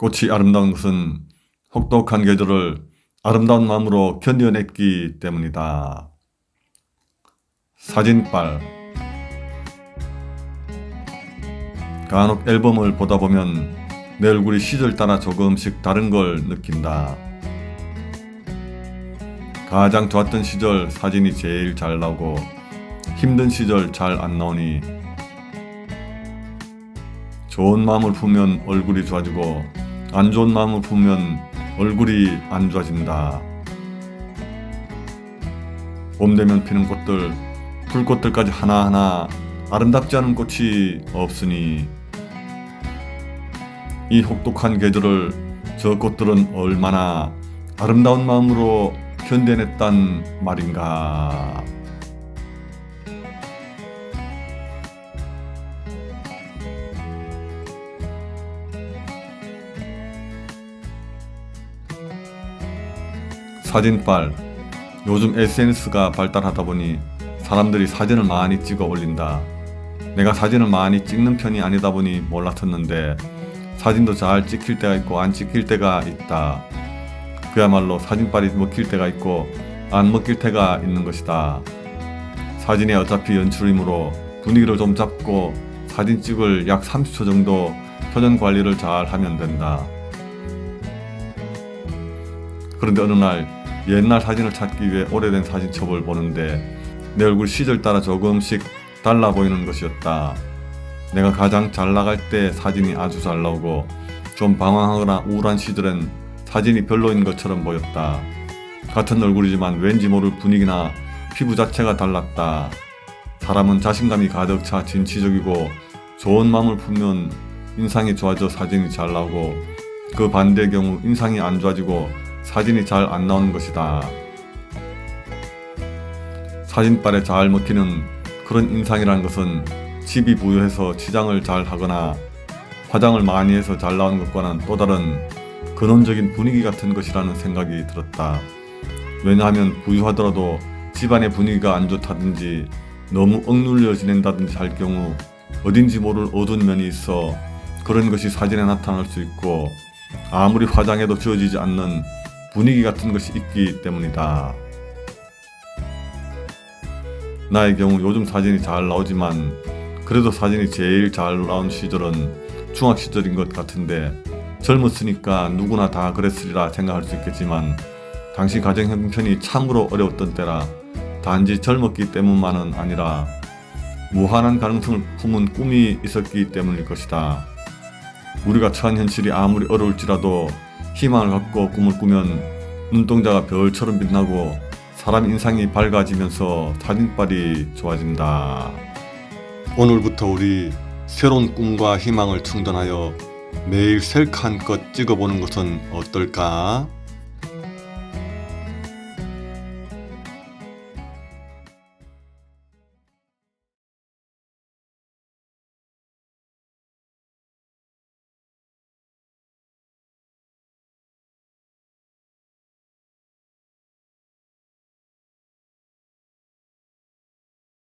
꽃이 아름다운 것은 혹독한 계절을 아름다운 마음으로 견뎌냈기 때문이다. 사진빨 간혹 앨범을 보다 보면 내 얼굴이 시절 따라 조금씩 다른 걸 느낀다. 가장 좋았던 시절 사진이 제일 잘 나오고 힘든 시절 잘 안 나오니 좋은 마음을 품으면 얼굴이 좋아지고 안 좋은 마음을 품으면 얼굴이 안 좋아진다. 봄 되면 피는 꽃들, 풀꽃들까지 하나하나 아름답지 않은 꽃이 없으니 이 혹독한 계절을 저 꽃들은 얼마나 아름다운 마음으로 견뎌냈단 말인가. 사진빨. 요즘 SNS가 발달하다 보니 사람들이 사진을 많이 찍어 올린다. 내가 사진을 많이 찍는 편이 아니다 보니 몰랐었는데 사진도 잘 찍힐 때가 있고 안 찍힐 때가 있다. 그야말로 사진빨이 먹힐 때가 있고 안 먹힐 때가 있는 것이다. 사진이 어차피 연출이므로 분위기를 좀 잡고 사진 찍을 약 30초 정도 표정 관리를 잘 하면 된다. 그런데 어느 날 옛날 사진을 찾기 위해 오래된 사진첩을 보는데 내 얼굴 시절 따라 조금씩 달라 보이는 것이었다. 내가 가장 잘 나갈 때 사진이 아주 잘 나오고 좀 방황하거나 우울한 시절엔 사진이 별로인 것처럼 보였다. 같은 얼굴이지만 왠지 모를 분위기나 피부 자체가 달랐다. 사람은 자신감이 가득 차 진취적이고 좋은 마음을 품으면 인상이 좋아져 사진이 잘 나오고 그 반대의 경우 인상이 안 좋아지고 사진이 잘 안 나오는 것이다. 사진빨에 잘 먹히는 그런 인상이라는 것은 집이 부유해서 치장을 잘 하거나 화장을 많이 해서 잘 나오는 것과는 또 다른 근원적인 분위기 같은 것이라는 생각이 들었다. 왜냐하면 부유하더라도 집안의 분위기가 안 좋다든지 너무 억눌려 지낸다든지 할 경우 어딘지 모를 어두운 면이 있어 그런 것이 사진에 나타날 수 있고 아무리 화장해도 지워지지 않는 분위기 같은 것이 있기 때문이다. 나의 경우 요즘 사진이 잘 나오지만 그래도 사진이 제일 잘 나온 시절은 중학 시절인 것 같은데 젊었으니까 누구나 다 그랬으리라 생각할 수 있겠지만 당시 가정 형편이 참으로 어려웠던 때라 단지 젊었기 때문만은 아니라 무한한 가능성을 품은 꿈이 있었기 때문일 것이다. 우리가 처한 현실이 아무리 어려울지라도 희망을 갖고 꿈을 꾸면 눈동자가 별처럼 빛나고 사람 인상이 밝아지면서 사진빨이 좋아진다. 오늘부터 우리 새로운 꿈과 희망을 충전하여 매일 셀카 한껏 찍어보는 것은 어떨까?